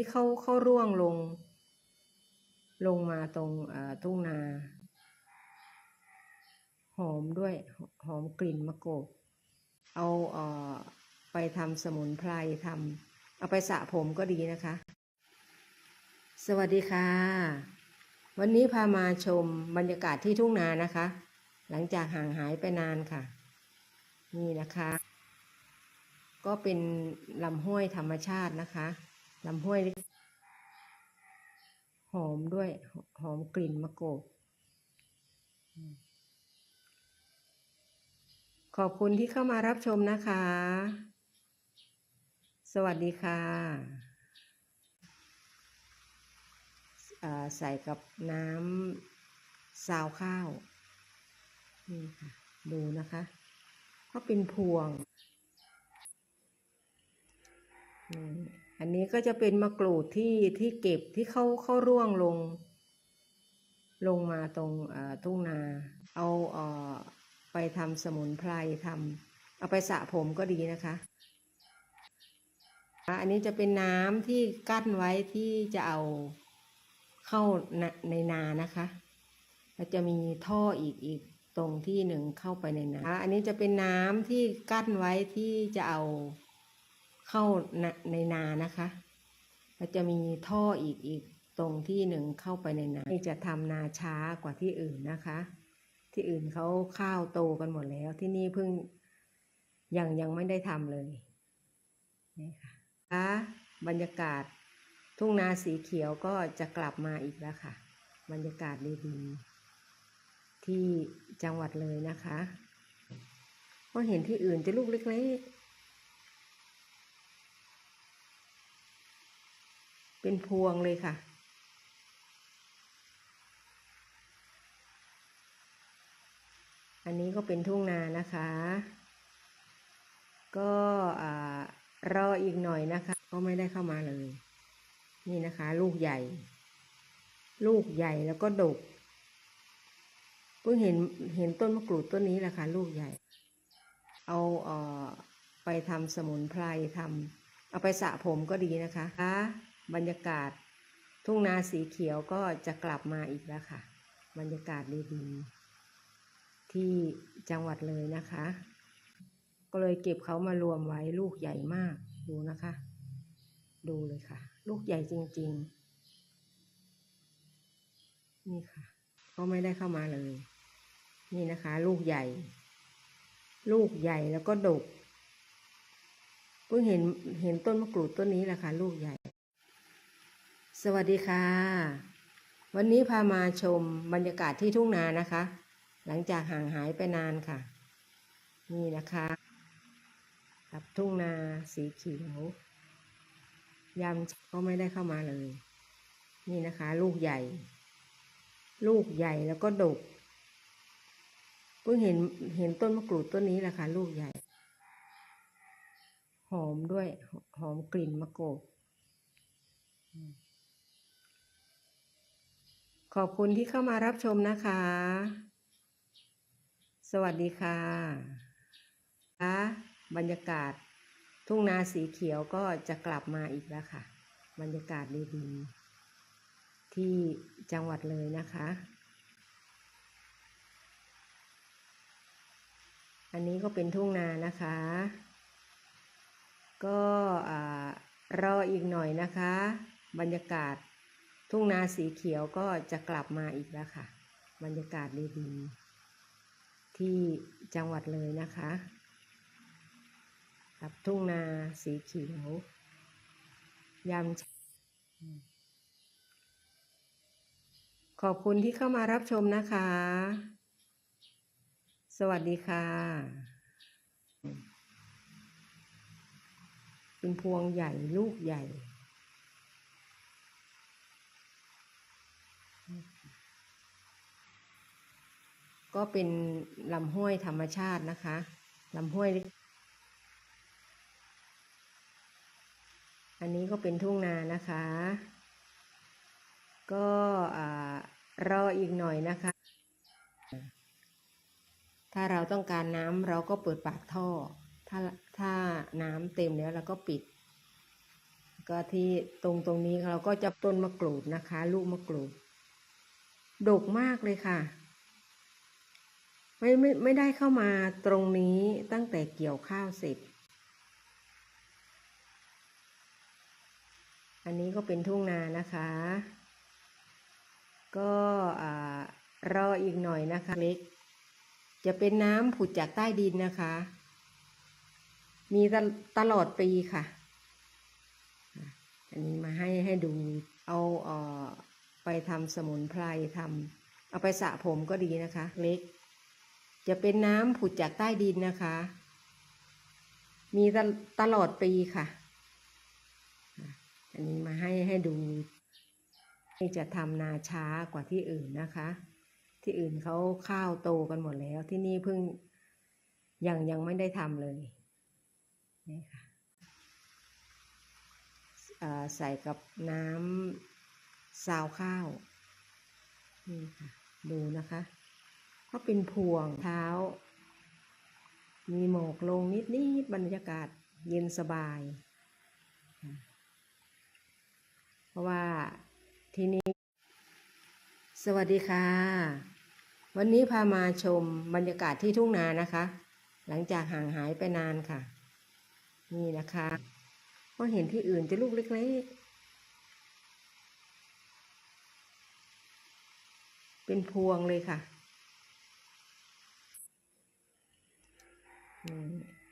ที่เขาเขาร่วงลง ลงมาตรงทุ่งนา หอมด้วยหอมกลิ่นมะกรูดเอาเออไปทำสมุนไพรทำเอาไปสระผมก็ดีนะคะ สวัสดีค่ะ วันนี้พามาชมบรรยากาศที่ทุ่งนานะคะ หลังจากห่างหายไปนานค่ะ นี่นะคะ ก็เป็นลำห้วยธรรมชาตินะคะ ลำห้วยหอมด้วย หอมกลิ่นมะกรูดขอบคุณที่เข้ามารับชมนะคะ สวัสดีค่ะใส่กับน้ำซาวข้าวนี่ค่ะดูนะคะ ก็เป็นพวงอืม อันนี้ก็จะเป็นมะกรูดที่ที่เก็บที่เขาเขาร่วงลง ลงมาตรงทุ่งนา เอาเออไปทำสมุนไพรทำเอาไปสระผมก็ดีนะคะอันนี้จะเป็นน้ำที่กั้นไว้ที่จะเอาเข้าในในนานะคะแล้วจะมีท่ออีกอีกตรงที่หนึ่งเข้าไปในนา อันนี้จะเป็นน้ำที่กั้นไว้ที่จะเอา เข้าในนานะคะแล้วจะมีท่ออีกอีกตรงที่หนึ่งเข้าไปในนาที่จะทำนาช้ากว่าที่อื่นนะคะ ที่อื่นเขาข้าวโตกันหมดแล้ว ที่นี่เพิ่งยังยังไม่ได้ทำเลยนี่ค่ะคะบรรยากาศทุ่งนาสีเขียวก็จะกลับมาอีกแล้วค่ะ บรรยากาศดีๆที่จังหวัดเลยนะคะเพราะเห็นที่อื่นจะลูกเล็กๆ เป็นพวงเลยค่ะ อันนี้ก็เป็นทุ่งนานะคะ ก็รออีกหน่อยนะคะ ก็ไม่ได้เข้ามาเลย นี่นะคะ ลูกใหญ่ ลูกใหญ่แล้วก็ดกเพิ่งเห็นเห็นต้นมะกรูดต้นนี้แหละค่ะ ลูกใหญ่ เอาเอ่อไปทำสมุนไพรทำเอาไปสระผมก็ดีนะคะ บรรยากาศ ทุ่งนาสีเขียวก็จะกลับมาอีกแล้วค่ะ บรรยากาศดีๆ ที่จังหวัดเลยนะคะ ก็เลยเก็บเขามารวมไว้ลูกใหญ่มากดูนะคะ ดูเลยค่ะ ลูกใหญ่จริง ๆ นี่ค่ะ ก็ไม่ได้เข้ามาเลย นี่นะคะ ลูกใหญ่ ลูกใหญ่แล้วก็ดกเพิ่งเห็นเห็นต้นมะกรูดต้นนี้แหละค่ะ ลูกใหญ่ สวัสดีค่ะ วันนี้พามาชมบรรยากาศที่ทุ่งนานะคะ หลังจากห่างหายไปนานค่ะ นี่นะคะกับทุ่งนาสีเขียวยามก็ไม่ได้เข้ามาเลย นี่นะคะ ลูกใหญ่ ลูกใหญ่แล้วก็ดกเพิ่งเห็นเห็นต้นมะกรูดต้นนี้แหละค่ะ ลูกใหญ่ หอมด้วยหอมกลิ่นมะกรูด ขอบคุณที่เข้ามารับชมนะคะ สวัสดีค่ะคะบรรยากาศทุ่งนาสีเขียวก็จะกลับมาอีกแล้วค่ะ บรรยากาศดีๆ ที่จังหวัดเลยนะคะ อันนี้ก็เป็นทุ่งนานะคะ ก็อ่ารออีกหน่อยนะคะ บรรยากาศ ทุ่งนาสีเขียวก็จะกลับมาอีกแล้วค่ะ บรรยากาศดีๆที่จังหวัดเลยนะคะกับทุ่งนาสีเขียวยามขอบคุณที่เข้ามารับชมนะคะ สวัสดีค่ะ เป็นพวงใหญ่ลูกใหญ่ ก็เป็นลำห้วยธรรมชาตินะคะลำห้วย อันนี้ก็เป็นทุ่งนานะคะ ก็รออีกหน่อยนะคะ ถ้าเราต้องการน้ำเราก็เปิดปากท่อ ถ้าถ้าน้ำเต็มแล้วเราก็ปิด ก็ที่ตรงตรงนี้เราก็จะต้นมะกรูดนะคะ ลูกมะกรูดดกมากเลยค่ะ ไม่ไม่ไม่ได้เข้ามาตรงนี้ตั้งแต่เกี่ยวข้าวเสร็จ อันนี้ก็เป็นทุ่งนานะคะ ก็รออีกหน่อยนะคะเล็ก จะเป็นน้ำผุดจากใต้ดินนะคะ มีตลอดปีค่ะ อันนี้มาให้ให้ดูเอาเออไปทำสมุนไพรทำเอาไปสระผมก็ดีนะคะ เล็ก จะเป็นน้ำผุดจากใต้ดินนะคะ มีตลอดปีค่ะ อันนี้มาให้ให้ดูที่จะทำนาช้ากว่าที่อื่นนะคะ ที่อื่นเขาข้าวโตกันหมดแล้ว ที่นี่เพิ่งยังยังไม่ได้ทำเลยนี่ค่ะใส่กับน้ำซาวข้าว นี่ค่ะ ดูนะคะ ก็เป็นพวงเท้า มีหมอกลงนิดนิดบรรยากาศเย็นสบาย เพราะว่าที่นี่สวัสดีค่ะ วันนี้พามาชมบรรยากาศที่ทุ่งนานะคะ หลังจากห่างหายไปนานค่ะ นี่นะคะก็เห็นที่อื่นจะลูกเล็กๆ เป็นพวงเลยค่ะ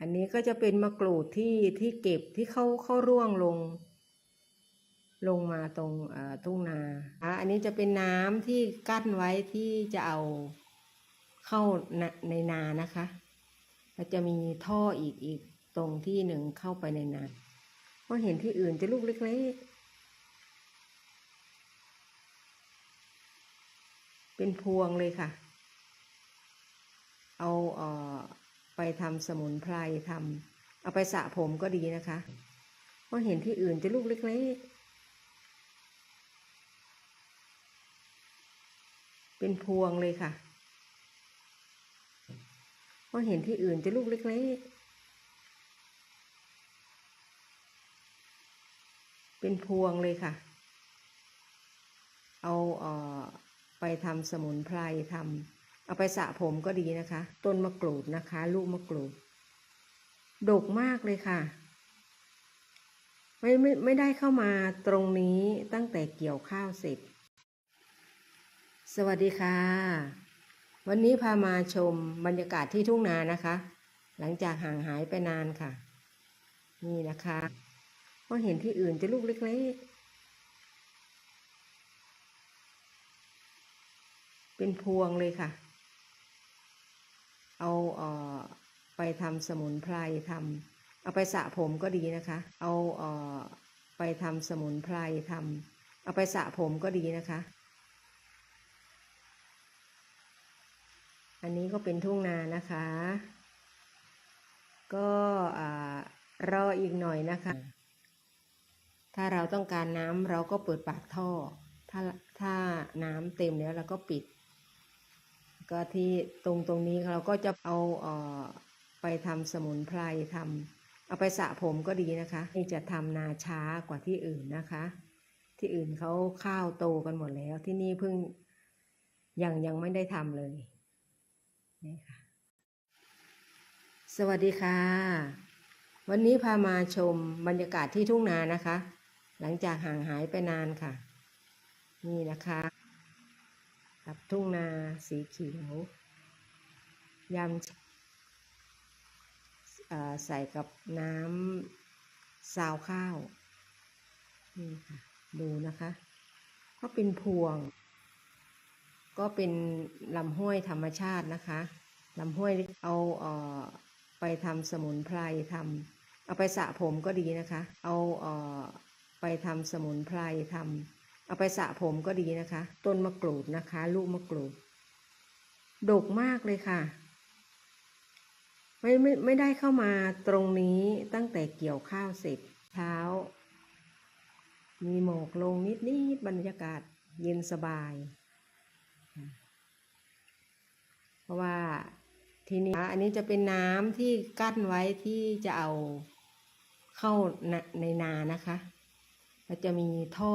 อันนี้ก็จะเป็นมะกรูดที่ที่เก็บที่เข้าเข้าร่วงลง ลงมาตรงทุ่งนาอะอันนี้จะเป็นน้ำที่กั้นไว้ที่จะเอาเข้าในในนานะคะแล้วจะมีท่ออีกอีกตรงที่หนึ่งเข้าไปในนาเพราะเห็นที่อื่นจะลูกเล็กๆ เป็นพวงเลยค่ะ เอาเอ่อ ไปทำสมุนไพรทำเอาไปสระผมก็ดีนะคะเพราะเห็นที่อื่นจะลูกเล็กๆ เป็นพวงเลยค่ะเพราะเห็นที่อื่นจะลูกเล็กๆ เป็นพวงเลยค่ะ เอาเอ่อไปทำสมุนไพรทำ เอาไปสระผมก็ดีนะคะ ต้นมะกรูดนะคะ ลูกมะกรูดดกมากเลยค่ะ ไม่ไม่ไม่ได้เข้ามาตรงนี้ตั้งแต่เกี่ยวข้าวเสร็จ สวัสดีค่ะ วันนี้พามาชมบรรยากาศที่ทุ่งนานะคะ หลังจากห่างหายไปนานค่ะ นี่นะคะก็เห็นที่อื่นจะลูกเล็กๆ เป็นพวงเลยค่ะ เอาเอ่อไปทำสมุนไพรทำเอาไปสระผมก็ดีนะคะ เอาเอ่อไปทำสมุนไพรทำเอาไปสระผมก็ดีนะคะ อันนี้ก็เป็นทุ่งนานะคะ ก็อ่ารออีกหน่อยนะคะ ถ้าเราต้องการน้ำเราก็เปิดปากท่อ ถ้าถ้าน้ำเต็มแล้วเราก็ปิด ก็ที่ตรงตรงนี้เราก็จะเอาเออไปทำสมุนไพรทำเอาไปสระผมก็ดีนะคะนี่จะทำนาช้ากว่าที่อื่นนะคะ ที่อื่นเขาข้าวโตกันหมดแล้ว ที่นี่เพิ่งยังยังไม่ได้ทำเลยนี่ค่ะสวัสดีค่ะ วันนี้พามาชมบรรยากาศที่ทุ่งนานะคะ หลังจากห่างหายไปนานค่ะ นี่นะคะ กับทุ่งนาสีเขียวยำใส่กับน้ำซาวข้าว นี่ค่ะ ดูนะคะ ก็เป็นพวง ก็เป็นลำห้วยธรรมชาตินะคะลำห้วยเอาเออไปทำสมุนไพรทำเอาไปสระผมก็ดีนะคะ เอาเออไปทำสมุนไพรทำ เอาไปสระผมก็ดีนะคะ ต้นมะกรูดนะคะ ลูกมะกรูดดกมากเลยค่ะ ไม่ไม่ไม่ได้เข้ามาตรงนี้ตั้งแต่เกี่ยวข้าวเสร็จเช้า มีหมอกลงนิดนิดบรรยากาศเย็นสบาย เพราะว่าทีนี้อันนี้จะเป็นน้ำที่กั้นไว้ที่จะเอาเข้าในในนานะคะ แล้วจะมีท่อ